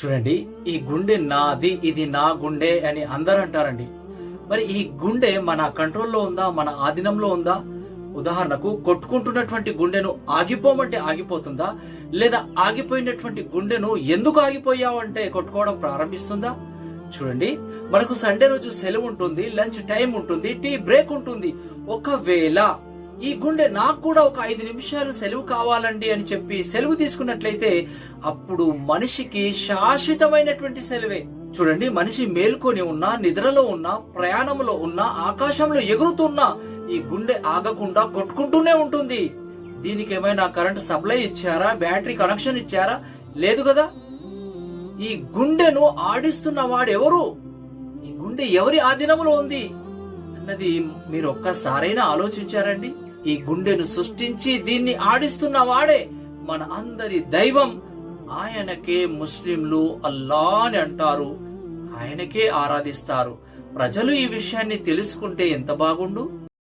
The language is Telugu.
చూడండి ఈ గుండె నాది ఇది నా గుండె అని అందరూ అంటారండి మరి ఈ గుండె మన కంట్రోల్లో ఉందా మన ఆధీనంలో ఉందా? ఉదాహరణకు కొట్టుకుంటున్నటువంటి గుండెను ఆగిపోమంటే ఆగిపోతుందా? లేదా ఆగిపోయినటువంటి గుండెను ఎందుకు ఆగిపోయావంటే కొట్టుకోవడం ప్రారంభిస్తుందా? చూడండి మనకు సండే రోజు సెలవు ఉంటుంది లంచ్ టైం ఉంటుంది టీ బ్రేక్ ఉంటుంది. ఒకవేళ ఈ గుండె నాకు కూడా ఒక ఐదు నిమిషాలు సెలవు కావాలండి అని చెప్పి సెలవు తీసుకున్నట్లయితే అప్పుడు మనిషికి శాశ్వతమైనటువంటి సెలవే. చూడండి మనిషి మేల్కొని ఉన్నా నిద్రలో ఉన్నా ప్రయాణంలో ఉన్నా ఆకాశంలో ఎగురుతున్నా ఈ గుండె ఆగకుండా కొట్టుకుంటూనే ఉంటుంది. దీనికి ఏమైనా కరెంట్ సప్లై ఇచ్చారా? బ్యాటరీ కనెక్షన్ ఇచ్చారా? లేదు కదా. ఈ గుండెను ఆడిస్తున్న వాడెవరు? ఈ గుండె ఎవరి ఆధీనంలో ఉంది? అన్నది మీరు ఒక్కసారైనా ఆలోచించారండి? ఈ గుండెను సృష్టించి దీన్ని ఆడిస్తున్న వాడే మన అందరి దైవం. ఆయనకే ముస్లింలు అల్లా అని అంటారు. ఆయనకే ఆరాధిస్తారు. ప్రజలు ఈ విషయాన్ని తెలుసుకుంటే ఎంత బాగుండు?